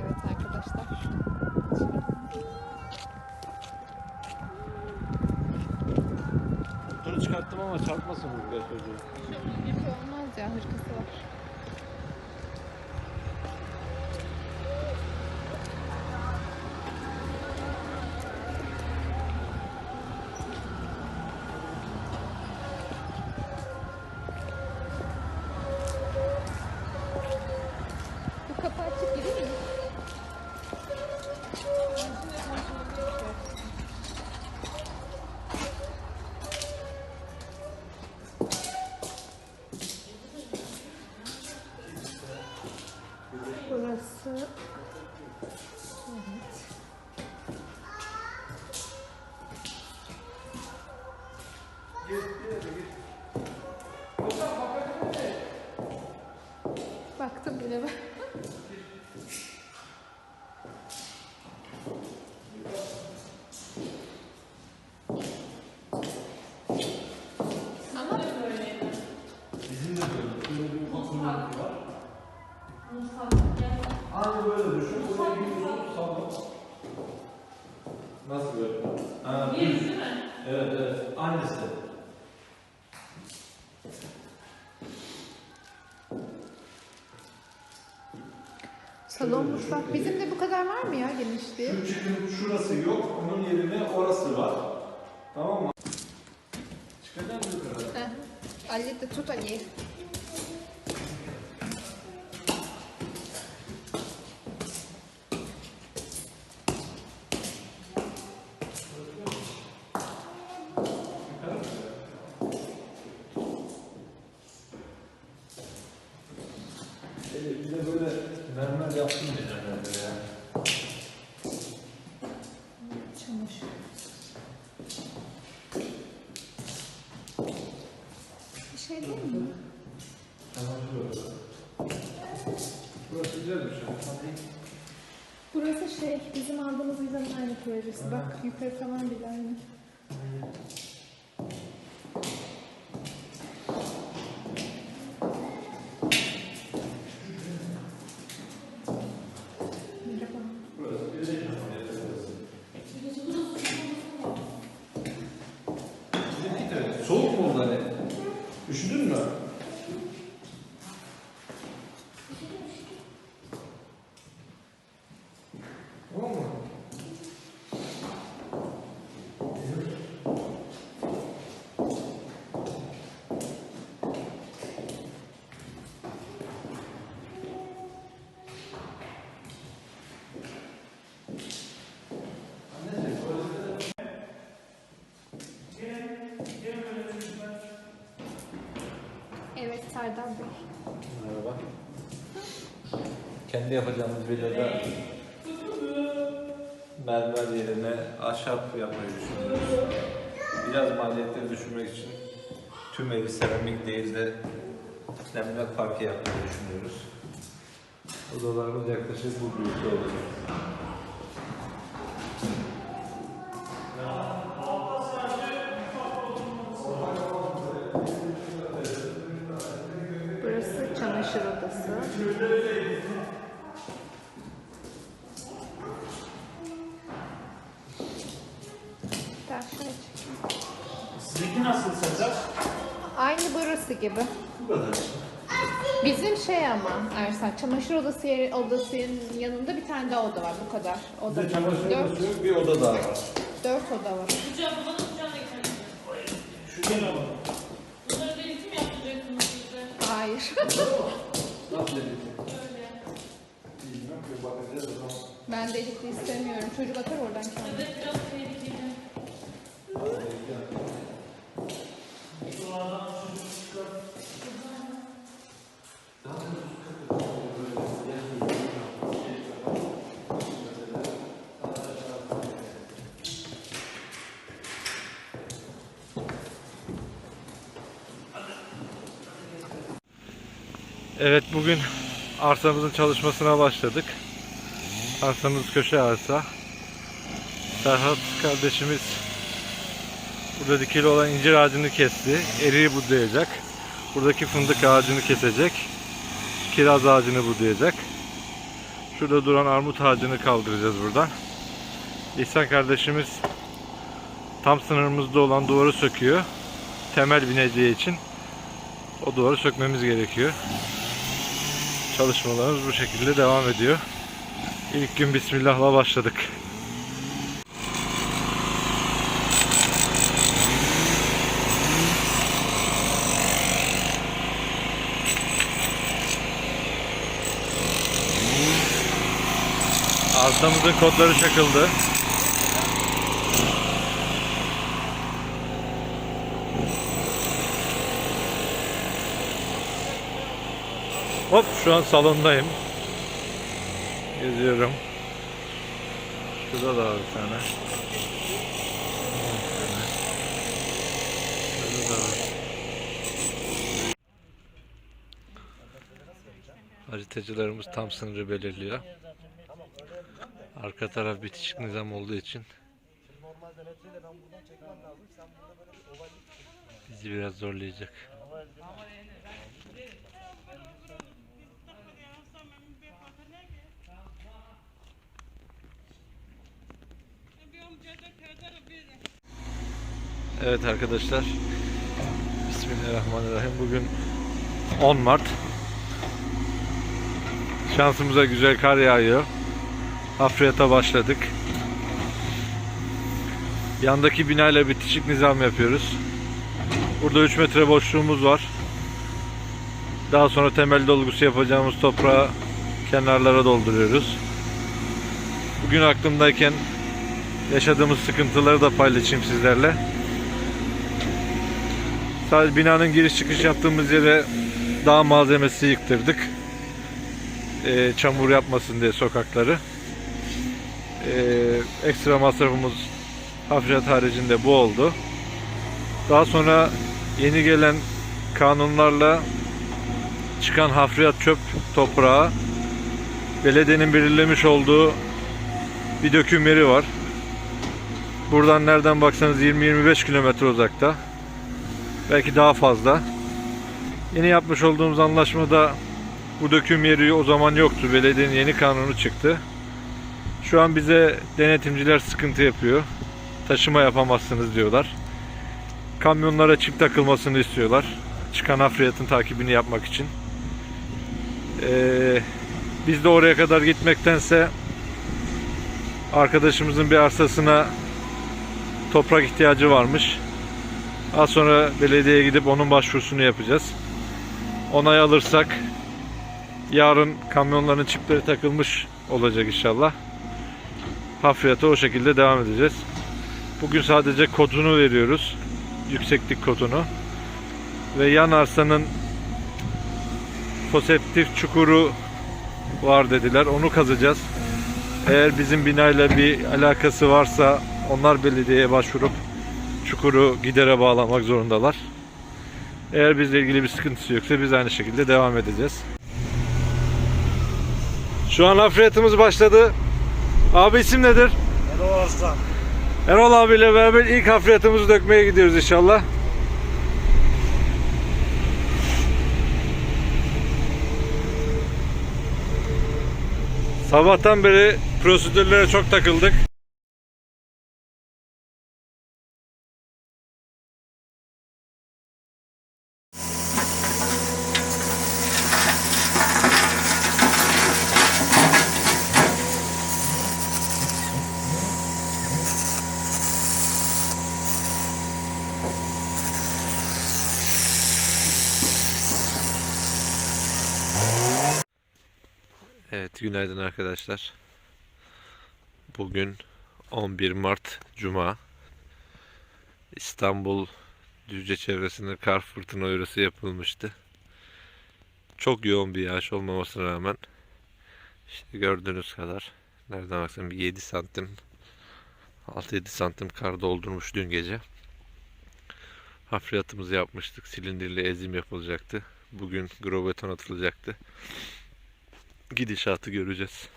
Evet arkadaşlar. Bunu çıkarttım ama çarpmasın bu çocuğu. Bir şey olmaz ya hırkası var. Kapı açık gibi mi? Burası Evet. Baktım bile ben. Ama Bizim de böyle. Böyle bir ufak sorunluk var. Aynı böyle düşün. Buraya gidiyorsun sallan. Nasıl böyle? Ha, düz. Evet evet. Aynısı. Salon mutfak bizim de bu kadar var mı ya genişliği? Şu çıkın şurası yok. Onun yerine orası var. Tamam mı? Çıkacak mı yukarı? Heh. Ali de tut Ali. Evet, bir de böyle mermer yaptım diyeceğim böyle ya. Çamaşır. Bir şey değil mi? Tamam şurası. Burası güzel bir şey. Burası şey bizim aldığımız vizenin aynı projesi. Bak yukarı falan bile aynı. De soğuk mu oldu hani? Üşüdün mü? Tamam mı? Evet Serdar Bey. Merhaba. Kendi yapacağımız villada mermer yerine ahşap yapmayı düşünüyoruz. Biraz maliyetleri düşürmek için tüm evi seramik değil de emlak parke yapmayı düşünüyoruz. Odalarımız yaklaşık bu büyüklükte olacak. Sezer? Aynı burası gibi. Bu kadar. Bizim şey ama Ersan, çamaşır odası yeri, odasının yanında bir tane daha oda var bu kadar. Oda. Bizde çamaşır dört, odası yok, bir oda daha var. dört oda var. Hocam babanın kucağına getirin. Şu kenara bak. Bunları denetim mi yaptıracaksınız bize? Hayır. Nasıl dedik? Öyle. Bilmiyorum ki bakacağız o zaman. ben delikli istemiyorum. Çocuk atar oradan kendini. Evet biraz tehlikeli. Evet bugün arsamızın çalışmasına başladık. Arsamız köşe arsa. Serhat kardeşimiz burada dikili olan incir ağacını kesti. Eriği budayacak. Buradaki fındık ağacını kesecek. Kiraz ağacını budayacak. Şurada duran armut ağacını kaldıracağız buradan. İhsan kardeşimiz tam sınırımızda olan duvarı söküyor. Temel bineceği için o duvarı sökmemiz gerekiyor. Çalışmalarımız bu şekilde devam ediyor. İlk gün Bismillah'la başladık. Arsamızın kodları çakıldı. Hop şu an salondayım. Geziyorum. Şurada da var bir tane. Şurada da var. Haritacılarımız tam sınırı belirliyor. Arka taraf bitişik nizam olduğu için bizi biraz zorlayacak. Evet arkadaşlar. Bismillahirrahmanirrahim. Bugün 10 Mart. Şansımıza güzel kar yağıyor. Hafriyata başladık. Yandaki binayla bitişik nizam yapıyoruz. Burada 3 metre boşluğumuz var. Daha sonra temel dolgusu yapacağımız toprağı kenarlara dolduruyoruz. Bugün aklımdayken yaşadığımız sıkıntıları da paylaşayım sizlerle. Sadece binanın giriş çıkış yaptığımız yere dağ malzemesi yıktırdık. Ee, çamur yapmasın diye sokakları. Ee, ekstra masrafımız hafriyat haricinde bu oldu. Daha sonra yeni gelen kanunlarla çıkan hafriyat çöp toprağı belediyenin belirlemiş olduğu bir döküm yeri var. Buradan nereden baksanız 20-25 kilometre uzakta. Belki daha fazla. Yeni yapmış olduğumuz anlaşmada bu döküm yeri o zaman yoktu. Belediyenin yeni kanunu çıktı. Şu an bize denetimciler sıkıntı yapıyor. Taşıma yapamazsınız diyorlar. Kamyonlara çip takılmasını istiyorlar. Çıkan hafriyatın takibini yapmak için. Ee, biz de oraya kadar gitmektense arkadaşımızın bir arsasına toprak ihtiyacı varmış. Az sonra belediyeye gidip onun başvurusunu yapacağız. Onay alırsak yarın kamyonların çipleri takılmış olacak inşallah. Hafriyata o şekilde devam edeceğiz. Bugün sadece kodunu veriyoruz. Yükseklik kodunu. Ve yan arsanın foseptik çukuru var dediler. Onu kazacağız. Eğer bizim binayla bir alakası varsa onlar belediyeye başvurup çukuru gidere bağlamak zorundalar. Eğer bizle ilgili bir sıkıntısı yoksa biz aynı şekilde devam edeceğiz. Şu an hafriyatımız başladı. Abi isim nedir? Erol Arslan. Erol abiyle beraber ilk hafriyatımızı dökmeye gidiyoruz inşallah. Sabahtan beri prosedürlere çok takıldık. Evet, günaydın arkadaşlar. Bugün 11 Mart Cuma. İstanbul Düzce çevresinde kar fırtına uyarısı yapılmıştı. Çok yoğun bir yağış olmamasına rağmen işte gördüğünüz kadar nereden baksan bir 7 santim 6-7 santim kar doldurmuş dün gece. Hafriyatımızı yapmıştık. Silindirli ezim yapılacaktı. Bugün grobeton atılacaktı gidişatı göreceğiz.